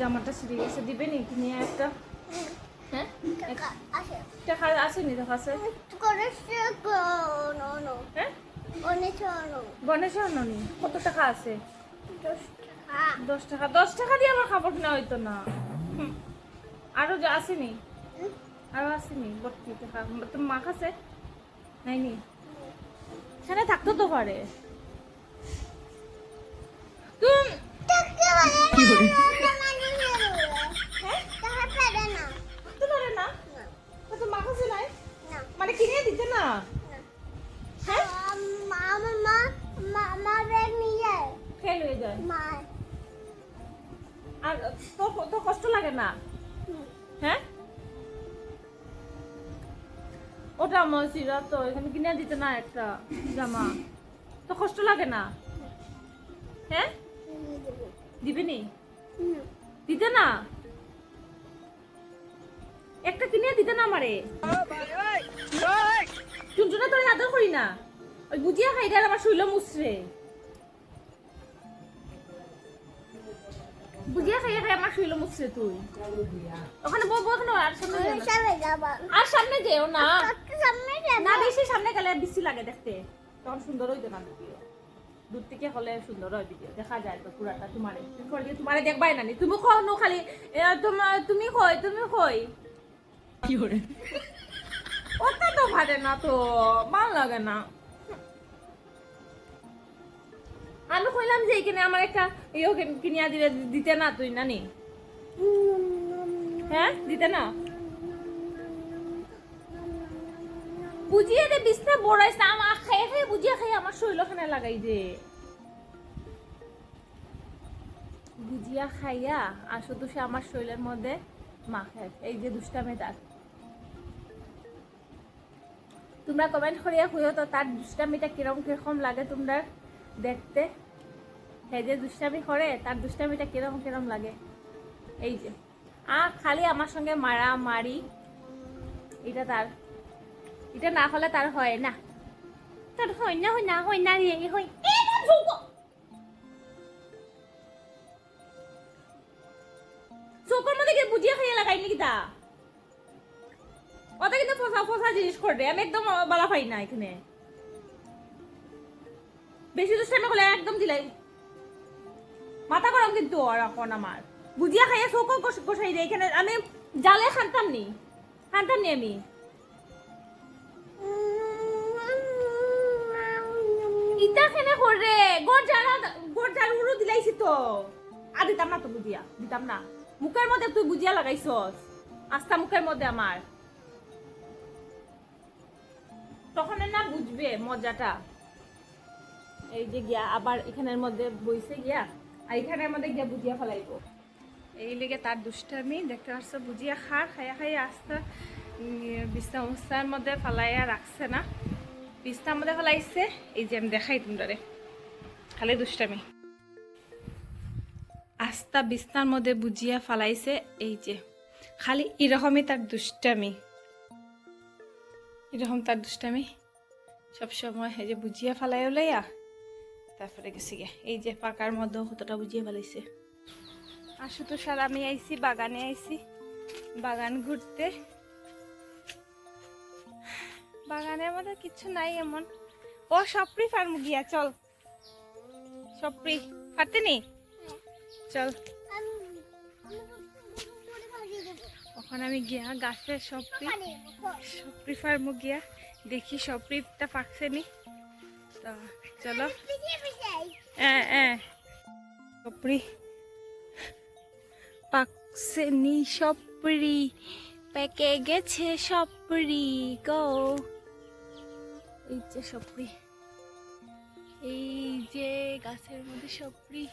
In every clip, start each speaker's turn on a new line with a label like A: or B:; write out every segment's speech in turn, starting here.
A: জামাটা ছিঁড়ে গেছে দিবে নি নিয়ে একটা হ্যাঁ?
B: টাকা আছে
A: কাছে হ্যাঁ? কত টাকা আছে?
B: দশ টাকা।
A: দশ টাকা দিয়ে আমার খাবার কিনা হইতো না। আরও আসেনি? আরও আসেনি? ভর্তি টাকা তোমার মা কাছে নাইনি? সেখানে থাকতো তো পারে তুমি
B: হ্যাঁ?
A: ওটা আমার সিরা তো এখানে কিনে দিতে না একটা জামা। তো কষ্ট লাগে না? হ্যাঁ? দিবে নি দিতে না? একটা কিনে দিতে না আমারে? চুনচুনা তোর আদর করি না। ওই বুঝিয়া খাই আমার শৈল মুসরে বুঝিয়া খাইয়া খাই আমার শৈল মুসরে তুই ওখানে বলব ওখানে আর সামনে যেও না।
B: সামনে
A: আর সামনে যেও না। না বেশি সামনে গেলে বেশি লাগে দেখতে। তখন সুন্দর হইতো না ভিডিও। দূর থেকে হলে সুন্দর হয় ভিডিও। দেখা যায় তো পুরাটা তোমারে। তুমি তোমারে দেখবাই না নি। তুমি খাও নো খালি এ, তোমার তুমি কই তুমি কই? কি করে ওটা তো ভালো না তো ভালো লাগে না। আমি কইলাম যে এখানে আমার একটা ইয়ে কিনিয়া দিলে দিতে না তুই, নানি? হ্যাঁ দিতে না? বুঝিয়ে দে, বিছনা বড়াইছে আমার খেয়ে খেয়ে, বুঝিয়ে খেয়ে আমার শরীরখানে লাগাই দে। বুঝিয়া খাইয়া, আর শুধু সে আমার শরীরের মধ্যে মাখে এই যে দুষ্টামে তার। তোমরা কমেন্ট করিয়া খুঁজো তো তার দুষ্টামিটা কিরম, কীরকম লাগে তোমরা? দেখতে। হ্যাঁ যে দুষ্টামি করে, তার দুষ্টামিটা কিরম কিরম লাগে? এই যে। আ খালি আমার সঙ্গে মারা মারি এটা তার। এটা না হলে তার হয় না। তার হয় না হয় না হয় না রে হয় চোখের মধ্যে বুঝিয়ে খাইয়ে লাগাই নাকি তা? ওটা কিন্তু ফসা ফসা জিনিস করে আমি একদম বালা পাই না এখানে। বেশি দুষ্টামি করলে একদম দিলাই মাথা গরম কিন্তু এখন আমার। বুঝিয়া খাইয়া চোখও কষাই দেয় এখানে আমি জালে খানতাম নি। খানতাম নি আমি। ইটা কেনে করে গোর জানা গোর জার উড়ু দিলাইছি তো। আর দিতাম না তো বুঝিয়া দিতাম না। মুখের মধ্যে তুই বুঝিয়া লাগাইছস। আস্তা মুখের মধ্যে আমার তখন না বুঝবে মজাটা। এই যে গিয়া, আবার এখানের মধ্যে বইছে গিয়া, আর এখানের মধ্যে গিয়া বুঝিয়া ফেলাইব। এই লেগে তার দুষ্টামি, দেখতে পাচ্ছ বুঝিয়া খার, খাইয়া খাইয়া আস্তে বিছনা উস্তার মধ্যে ফেলাইয়া রাখছে না। বিছনার মধ্যে ফেলাইছে, এই যে আমি দেখাই তোমরা খালি দুষ্টামি। আস্তা বিছনার মধ্যে বুঝিয়া ফালাইছে, এই যে, খালি এরকমই তার দুষ্টামি। এরকম তার দুষ্টামি। সবসময় এই যে বুঝিয়া ফেলাই ওলাইয়া তারপরে গেছি গে এই যে পাকার মধ্যে কতটা বুঝিয়ে ফেলাইছে। আসো তো স্যার, আমি আইছি, বাগানে আইছি। বাগান ঘুরতে। বাগানের মধ্যে কিছু নাই এমন। ও, সপ্রি ফার্ম গিয়া, চল। সপ্রি পারতে নি চল। ওখানে আমি গিয়া গাছের সপ্রি সপ্রি ফার্ম গিয়া দেখি সপ্রিটা পাকছে নি। তো চলো হ্যাঁ হ্যাঁ সপ্রি পাকছে নি সপ্রি পেকে গেছে সপ্রি গো এই যে সপ্রি এই যে গাছের মধ্যে সপ্রি।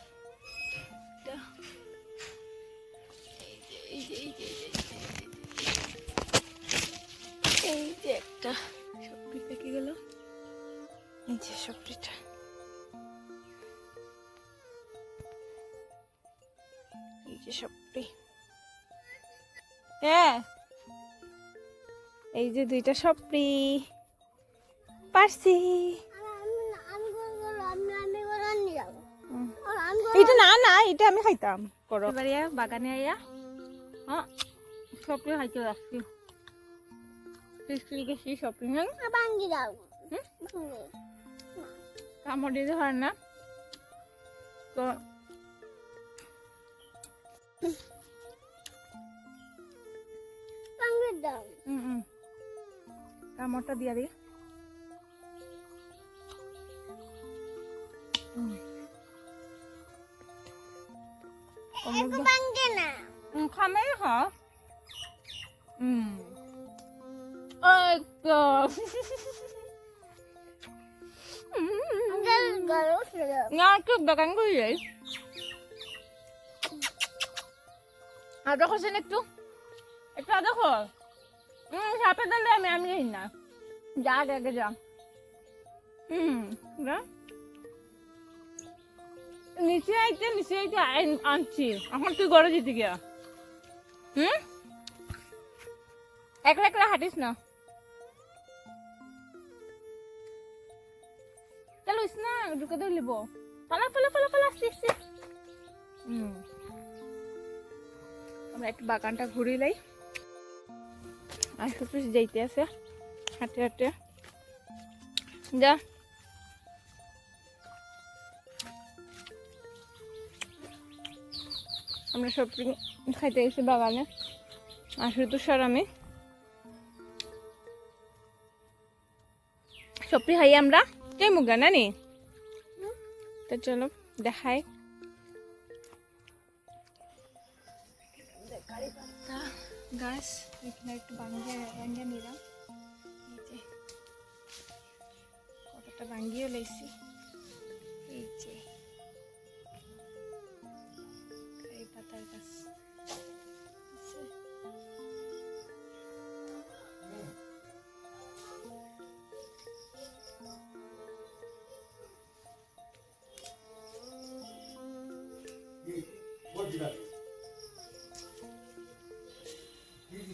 A: এই যে, একটা এই যে সপ্রিটা এই যে সপ্রি হ্যাঁ এই যে দুইটা সপ্রি পারছি এটা না না এটা আমি খাইতাম করো এবার বাগানে আইয়া হ্যাঁ সবজি খাইতে রাখছি
B: দাও?
A: কামড় দিতে পারে না। তো হুম হুম কামড়টা দিয়া দিই। হুম। কামড় দাও।
B: না,
A: একটু বাগান করে যাই। আদা খোসেন একটু। একটু আদা খোল হুম সাপে দিলে আমি আমি যাই না। যা আগে যা হুম নিচে আইতে নিচে আইতে আনছি। এখন তুই গড়ে যেতে গিয়া। হুম? একলা একলা হাঁটিস না। ঢুকে লিব আমরা একটু বাগানটা ঘুরিলাই আর যাইতে আছে। হাঁটে হাঁটে। যা। আমরা সব খাইতে গেছি বাগানে। আর স্যার আমি সবজি খাই আমরা। যাই মুগা, নানি? তো চলো দেখাই। গাছ একটু বাঙ্গিয়ে বাঙ্গিয়ে নিলাম। কতটা বাঙ্গিয়েও লেছি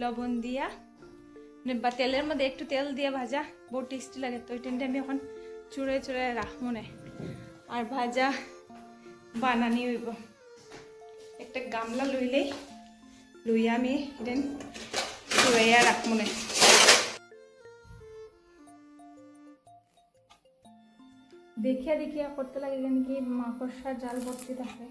A: লবণ দিয়া। বা তেলের মধ্যে একটু তেল দিয়ে ভাজা, বহুত টেস্টি লাগে। তো ওই আমি এখন চুড়ে চুড়ে রাখব না। আর ভাজা বানানি হইব। একটা গামলা লইলেই লইয়া আমি দেন চুড়াইয়া রাখব না। দেখিয়া দেখিয়া করতে লাগে কি মাকড়সার জাল ভর্তি থাকে।